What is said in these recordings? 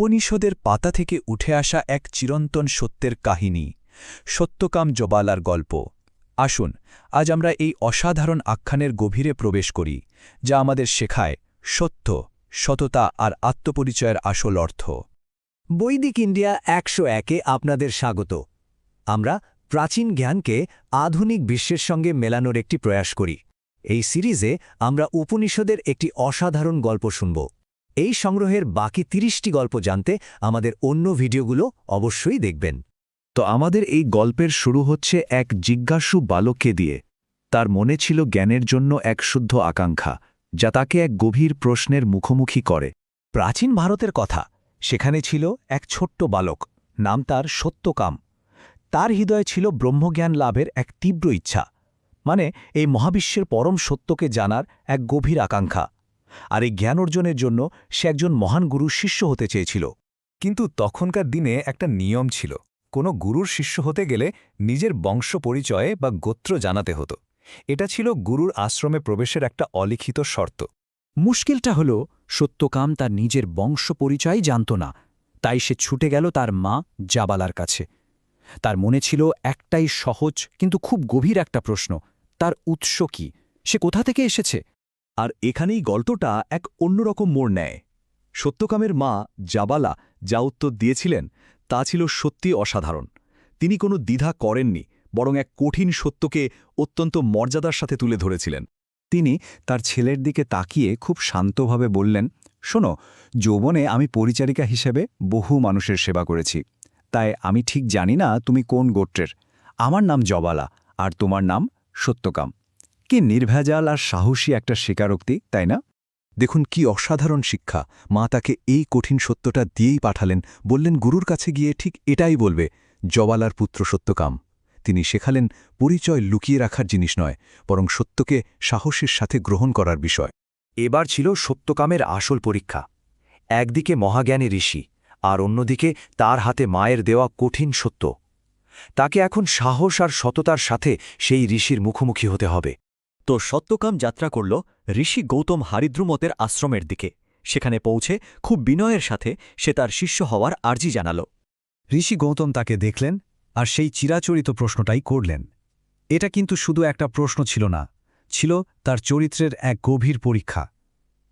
উপনিষদের পাতা থেকে উঠে আসা এক চিরন্তন সত্যের কাহিনী, সত্যকাম জবালার গল্প। আসুন, আজ আমরা এই অসাধারণ আখ্যানের গভীরে প্রবেশ করি, যা আমাদের শেখায় সত্য, সততা আর আত্মপরিচয়ের আসল অর্থ। বৈদিক ইন্ডিয়া একশো একে আপনাদের স্বাগত। আমরা প্রাচীন জ্ঞানকে আধুনিক বিশ্বের সঙ্গে মেলানোর একটি প্রয়াস করি। এই সিরিজে আমরা উপনিষদের একটি অসাধারণ গল্প শুনব। এই সংগ্রহের বাকি তিরিশটি গল্প জানতে আমাদের অন্য ভিডিওগুলো অবশ্যই দেখবেন। তো আমাদের এই গল্পের শুরু হচ্ছে এক জিজ্ঞাসু বালককে দিয়ে। তার মনে ছিল জ্ঞানের জন্য এক শুদ্ধ আকাঙ্ক্ষা, যা তাকে এক গভীর প্রশ্নের মুখোমুখি করে। প্রাচীন ভারতের কথা, সেখানে ছিল এক ছোট্ট বালক, নাম তার সত্যকাম। তার হৃদয়ে ছিল ব্রহ্মজ্ঞান লাভের এক তীব্র ইচ্ছা মানে এই মহাবিশ্বের পরম সত্যকে জানার এক গভীর আকাঙ্ক্ষা। আর এই জ্ঞান অর্জনের জন্য সে একজন মহান গুরুর শিষ্য হতে চেয়েছিল। কিন্তু তখনকার দিনে একটা নিয়ম ছিল, কোনো গুরুর শিষ্য হতে গেলে নিজের বংশ পরিচয়ে বা গোত্র জানাতে হতো। এটা ছিল গুরুর আশ্রমে প্রবেশের একটা অলিখিত শর্ত। মুশকিলটা হল, সত্যকাম তার নিজের বংশ পরিচয় জানত না, তাই সে ছুটে গেল তার মা জাবালার কাছে। তার মনে ছিল একটাই সহজ কিন্তু খুব গভীর একটা প্রশ্ন, তার উৎস কি? সে কোথা থেকে এসেছে? আর এখানেই গল্পটা এক অন্যরকম মোড় নেয়। সত্যকামের মা জাবালা যা উত্তর দিয়েছিলেন, তা ছিল সত্যি অসাধারণ। তিনি কোনো দ্বিধা করেননি, বরং এক কঠিন সত্যকে অত্যন্ত মর্যাদার সাথে তুলে ধরেছিলেন। তিনি তার ছেলের দিকে তাকিয়ে খুব শান্তভাবে বললেন, শোনো, যৌবনে আমি পরিচারিকা হিসেবে বহু মানুষের সেবা করেছি। তাই আমি ঠিক জানি না তুমি কোন গোত্রের। আমার নাম জবালা, আর তোমার নাম সত্যকাম। কি নির্ভেজাল আর সাহসী একটা স্বীকারোক্তি, তাই না? দেখুন কি অসাধারণ শিক্ষা। মা তাকে এই কঠিন সত্যটা দিয়েই পাঠালেন, বললেন, গুরুর কাছে গিয়ে ঠিক এটাই বলবে জবালার পুত্র সত্যকাম। তিনি শেখালেন, পরিচয় লুকিয়ে রাখার জিনিস নয়, বরং সত্যকে সাহসের সাথে গ্রহণ করার বিষয়। এবার ছিল সত্যকামের আসল পরীক্ষা। একদিকে মহাজ্ঞানী ঋষি, আর অন্যদিকে তার হাতে মায়ের দেওয়া কঠিন সত্য। তাকে এখন সাহস আর সততার সাথে সেই ঋষির মুখোমুখি হতে হবে। তো সত্যকাম যাত্রা করল ঋষি গৌতম হারিদ্রুমতের আশ্রমের দিকে। সেখানে পৌঁছে খুব বিনয়ের সাথে সে তার শিষ্য হওয়ার আর্জি জানাল। ঋষি গৌতম তাকে দেখলেন আর সেই চিরাচরিত প্রশ্নটাই করলেন। এটা কিন্তু শুধু একটা প্রশ্ন ছিল না, ছিল তার চরিত্রের এক গভীর পরীক্ষা।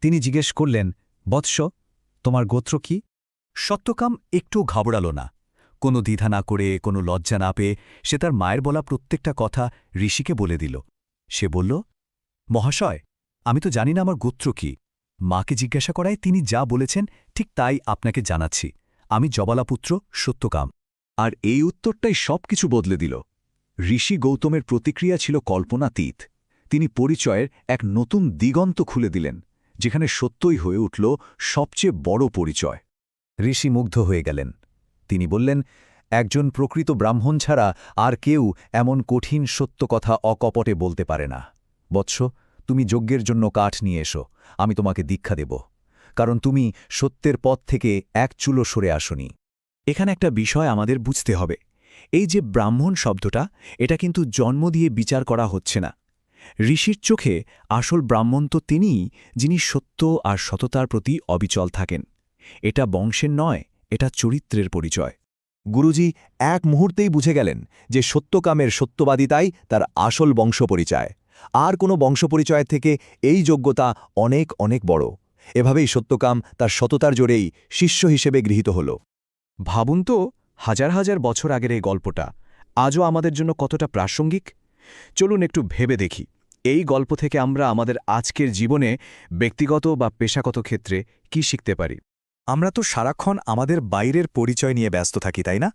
তিনি জিজ্ঞেস করলেন, বৎস, তোমার গোত্র কি? সত্যকাম একটু ঘাবড়াল না। কোনো দ্বিধা না করে, কোনো লজ্জা না পেয়ে সে তার মায়ের বলা প্রত্যেকটা কথা ঋষিকে বলে দিল। সে বলল মহাশয়, আমি তো জানি না আমার গোত্র কি। মাকে জিজ্ঞাসা করায় তিনি যা বলেছেন, ঠিক তাই আপনাকে জানাচ্ছি। আমি জবালাপুত্র সত্যকাম। আর এই উত্তরটাই সব কিছু বদলে দিল। ঋষি গৌতমের প্রতিক্রিয়া ছিল কল্পনাতীত। তিনি পরিচয়ের এক নতুন দিগন্ত খুলে দিলেন, যেখানে সত্যই হয়ে উঠল সবচেয়ে বড় পরিচয়। ঋষি মুগ্ধ হয়ে গেলেন। তিনি বললেন, একজন প্রকৃত ব্রাহ্মণ ছাড়া আর কেউ এমন কঠিন সত্য কথা অকপটে বলতে পারে না। বৎস, তুমি যজ্ঞের জন্য কাঠ নিয়ে এসো, আমি তোমাকে দীক্ষা দেব, কারণ তুমি সত্যের পথ থেকে এক চুলো সরে আসনি। এখানে একটা বিষয় আমাদের বুঝতে হবে। এই যে ব্রাহ্মণ শব্দটা, এটা কিন্তু জন্ম দিয়ে বিচার করা হচ্ছে না। ঋষির চোখে আসল ব্রাহ্মণ তো তিনিই, যিনি সত্য আর সততার প্রতি অবিচল থাকেন। এটা বংশের নয়, এটা চরিত্রের পরিচয়। গুরুজি এক মুহূর্তেই বুঝে গেলেন যে সত্যকামের সত্যবাদিতাই তার আসল বংশপরিচয়। আর কোনো বংশপরিচয়ের থেকে এই যোগ্যতা অনেক অনেক বড়। এভাবেই সত্যকাম তার সততার জোরেই শিষ্য হিসেবে গৃহীত হল। ভাবুন তো, হাজার হাজার বছর আগের এই গল্পটা, আজও আমাদের জন্য কতটা প্রাসঙ্গিক? চলুন একটু ভেবে দেখি, এই গল্প থেকে আমরা আমাদের আজকের জীবনে ব্যক্তিগত বা পেশাগত ক্ষেত্রে কি শিখতে পারি? আমরা তো সারাক্ষণ আমাদের বাইরের পরিচয় নিয়ে ব্যস্ত থাকি, তাই না?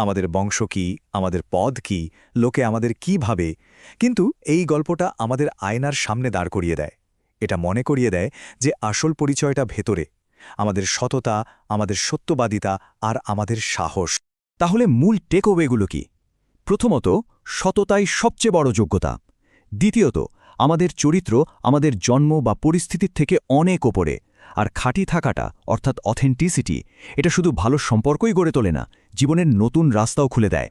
আমাদের বংশ কি? আমাদের পদ কি? লোকে আমাদের কি ভাবে? কিন্তু এই গল্পটা আমাদের আয়নার সামনে দাঁড় করিয়ে দেয়। এটা মনে করিয়ে দেয় যে আসল পরিচয়টা ভেতরে। আমাদের সততা, আমাদের সত্যবাদিতা আর আমাদের সাহস। তাহলে মূল টেকওয়েগুলো কি? প্রথমত, সততাই সবচেয়ে বড় যোগ্যতা। দ্বিতীয়ত, আমাদের চরিত্র আমাদের জন্ম বা পরিস্থিতির থেকে অনেক ওপরে। আর খাঁটি থাকাটা, অর্থাৎ অথেন্টিসিটি এটা শুধু ভালো সম্পর্কই গড়ে তোলে না, জীবনের নতুন রাস্তাও খুলে দেয়।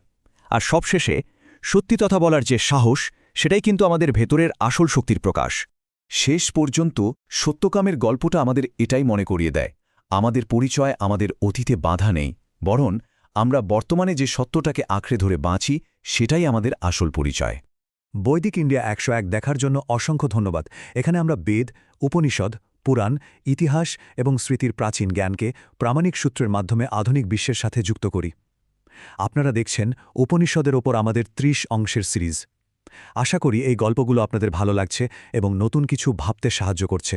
আর সবশেষে, সত্যি কথা বলার যে সাহস, সেটাই কিন্তু আমাদের ভেতরের আসল শক্তির প্রকাশ। শেষ পর্যন্ত সত্যকামের গল্পটা আমাদের এটাই মনে করিয়ে দেয়। আমাদের পরিচয় আমাদের অতীতে বাধা নেই, বরং আমরা বর্তমানে যে সত্যটাকে আঁকড়ে ধরে বাঁচি, সেটাই আমাদের আসল পরিচয়। বৈদিক ইন্ডিয়া একশো এক দেখার জন্য অসংখ্য ধন্যবাদ। এখানে আমরা বেদ, উপনিষদ পুরাণ, ইতিহাস এবং স্মৃতির প্রাচীন জ্ঞানকে প্রামাণিক সূত্রের মাধ্যমে আধুনিক বিশ্বের সাথে যুক্ত করি। আপনারা দেখছেন উপনিষদের ওপর আমাদের ত্রিশ অংশের সিরিজ। আশা করি এই গল্পগুলো আপনাদের ভালো লাগছে এবং নতুন কিছু ভাবতে সাহায্য করছে।